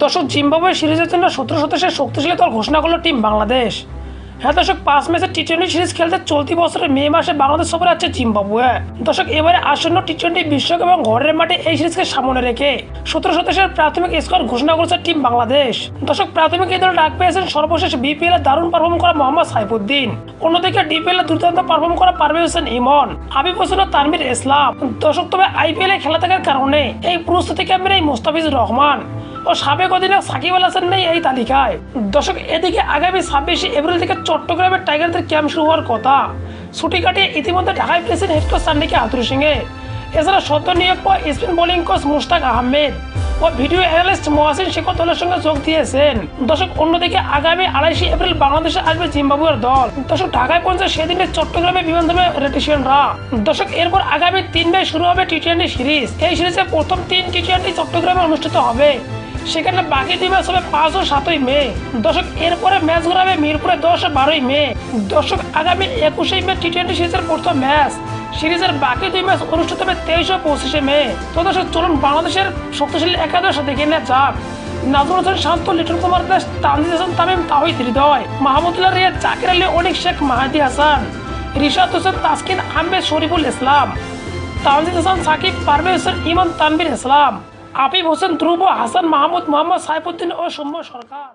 দর্শক জিম্বাবুয়ে সিরিজের জন্য সতেরো সদস্যের শক্তিশালী দল ঘোষণা করল টিম বাংলাদেশ। হ্যাঁ দর্শক পাঁচ ম্যাচের টি টোয়েন্টি সিরিজ খেলতে চলতি বছরের মে মাসে বাংলাদেশ সফরে আছে জিম্বাবুয়ে। দর্শক এবারে আসন্ন টি টোয়েন্টি বিশ্বকাপ এবং ঘরের মাঠে এই সিরিজকে সামনে রেখে সতেরো সদস্যের প্রাথমিক স্কোয়াড ঘোষণা করেছে টিম বাংলাদেশ। দর্শক প্রাথমিক এই দল ডাক পেয়েছেন সর্বশেষ বিপিএল এ দারুণ পারফর্ম করা মোহাম্মদ সাইফুদ্দিন। অন্যদিকে ডিপিএল এ দুর্দান্ত পারফর্ম করা পারভেজ হোসেন ইমন, হাবিব হোসেন ও তানভীর ইসলাম। দর্শক তবে আইপিএল এ খেলা থাকার কারণে এই প্রস্তুতি ক্যাম্পের এই মুস্তাফিজুর রহমান। ও সাবেক অধিনায়ক সাকিব আল হাসান নেই এই তালিকায়। দর্শক, এদিকে আগামী ছাব্বিশে এপ্রিল থেকে চট্টগ্রামের টাইগারদের ক্যাম্প শুরু হওয়ার কথা। ছুটি কাটিয়ে ইতিমধ্যে ঢাকায় ফিরেছেন হেড কোচ সান্ডিকে আতুর সিংহে। এছাড়া সদ্য নিয়োগ পাওয়া spin bowling coach Mushtaq Ahmed ও ভিডিও অ্যানালিস্ট মহাসিন শেখর দলের সঙ্গে যোগ দিয়েছেন। দর্শক, অন্যদিকে আগামী আড়াইশে এপ্রিল বাংলাদেশে আসবে জিম্বাবুয়ের দল। দর্শক, ঢাকায় পৌঁছে সেদিনে চট্টগ্রামে বিমান ধর্মে রেটিশিয়ানরা দর্শক, এরপর আগামী তিন মে শুরু হবে টি টোয়েন্টি সিরিজ। এই সিরিজে প্রথম তিন টি টোয়েন্টি চট্টগ্রামে অনুষ্ঠিত হবে। সেখানে বাকি দুই ম্যাচ হবে পাঁচ ও সাতই মে। দর্শক, এরপরে ম্যাচ ঘুরাবে মিরপুরে দশ ও বারোই মে। দর্শক, আগামী একুশে মে টি টোয়েন্টি সিরিজের প্রথম ম্যাচ। সিরিজের বাকি দুই ম্যাচ অনুষ্ঠিত হবে তেইশ ও পঁচিশে মে। তো দর্শক, চলুন বাংলাদেশের শক্তিশালী একাদশ দেখে নেওয়া যাক। নাজমুল হোসেন শান্ত, লিটন কুমার দাস তানজিদ হাসান, তামিম, তাহিদ হৃদয়, মাহমুদুল্লাহ রিয়াদ, জাকির আলী, অনিক শেখ, মাহাদি হাসান, রিশাদ হোসেন, তাসকিন আহমেদ, শরীফুল ইসলাম, তানজিদ হাসান, সাকিব, পারভেজ হোসেন, ইমন তানভীর ইসলাম। আবিব হোসেন ধ্রুব হাসান মাহমুদ মোহাম্মদ সাইফুদ্দিন ও সৌম্য সরকার।